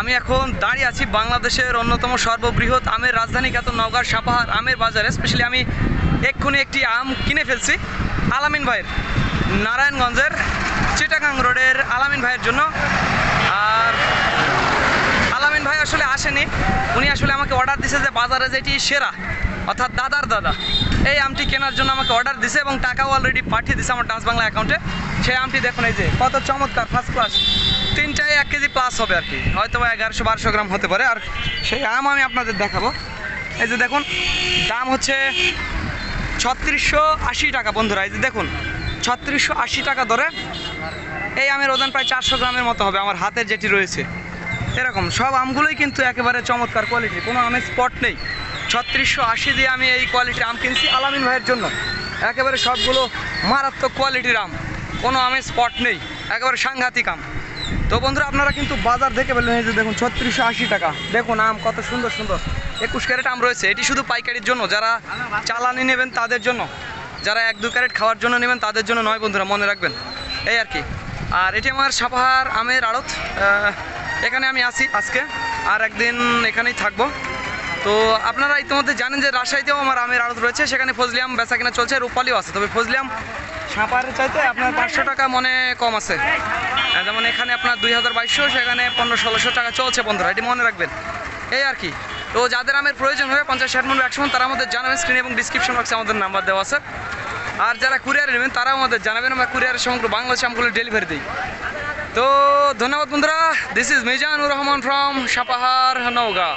আমি এখন দাঁড়িয়ে আছি বাংলাদেশের অন্যতম সর্ববৃহৎ আমের রাজধানী খ্যাত নওগাঁর সাপাহার আমের বাজারে। স্পেশালি আমি এক্ষুনি একটি আম কিনে ফেলছি। আলামিন ভাইয়ের, নারায়ণগঞ্জের চিটাগাং রোডের আলামিন ভাইয়ের জন্য। আর আলামিন ভাই আসলে আসেনি। উনি আসলে আমাকে অর্ডার দিছে যে বাজারে যেটি সেরা, অর্থাৎ দাদার দাদা। এই আমটি কেনার জন্য আমাকে অর্ডার দিছে এবং টাকাও অলরেডি পাঠিয়ে দিছে আমার ডাচ বাংলা অ্যাকাউন্টে সেই আমটি দেখুন এই যে, কত চমৎকার ফার্স্ট ক্লাস তিনটায় এক কেজি প্লাস হবে আর কি। হয়তো বা এগারোশো, বারোশো গ্রাম হতে পারে। আর সেই আম আমি আপনাদের দেখাবো। এই যে দেখুন, দাম হচ্ছে ছত্রিশশো আশি টাকা বন্ধুরা। এই যে দেখুন, ছত্রিশশো আশি টাকা ধরে এই আমের ওজন প্রায় চারশো গ্রামের মতো হবে আমার হাতের যেটি রয়েছে। এরকম, সব আমগুলোই কিন্তু একেবারে চমৎকার কোয়ালিটি কোনো আমের স্পট নেই। ছত্রিশশো আশি দিয়ে আমি এই কোয়ালিটির আম কিনছি আলামিন ভাইয়ের জন্য। একেবারে সবগুলো মারাত্মক কোয়ালিটির আম। কোনো আমের স্পট নেই। একেবারে সাংঘাতিক আম। তো বন্ধুরা, আপনারা কিন্তু বাজার দেখে বললেন এই যে দেখুন, ছত্রিশশো আশি টাকা। দেখুন আম কত সুন্দর সুন্দর। একুশ ক্যারেট আম রয়েছে। এটি শুধু পাইকারির জন্য, যারা চালানি নেবেন তাদের জন্য। যারা এক, দু ক্যারেট খাওয়ার জন্য নেবেন তাদের জন্য নয় বন্ধুরা, মনে রাখবেন। এই আর কি। আর এটি আমার সাপাহার আমের আড়ত। এখানে আমি আসি আজকে। আর একদিন এখানেই থাকব। তো আপনারা ইতিমধ্যে জানেন যে রাজশাহীতেও আমার আমের আড়ত রয়েছে, সেখানে ফজলি আম বেচা কিনা চলছে, রূপালিও আছে। তবে ফজলি আম সাপাহারের চাইতে আপনার পাঁচশো টাকা মনে কম আছে। যেমন এখানে আপনার দুই হাজার বাইশশো, সেখানে পনেরো ষোলোশো টাকা চলছে বন্ধুরা, এটি মনে রাখবেন। এই আর কি। তো যাদের আমের প্রয়োজন হবে, পঞ্চাশ ষাট মনে একশো তারা আমাদের জানাবেন স্ক্রিন এবং ডিসক্রিপশন বক্সে আমাদের নাম্বার দেওয়া আছে। আর যারা কুরিয়ারে নেবেন, তারাও আমাদের জানাবেন, আমরা কুরিয়ারের সমগ্র বাংলাদেশে আমগুলো ডেলিভারি দিই। তো ধন্যবাদ বন্ধুরা this is Mizanur Rahman from Sapahar Naogaon.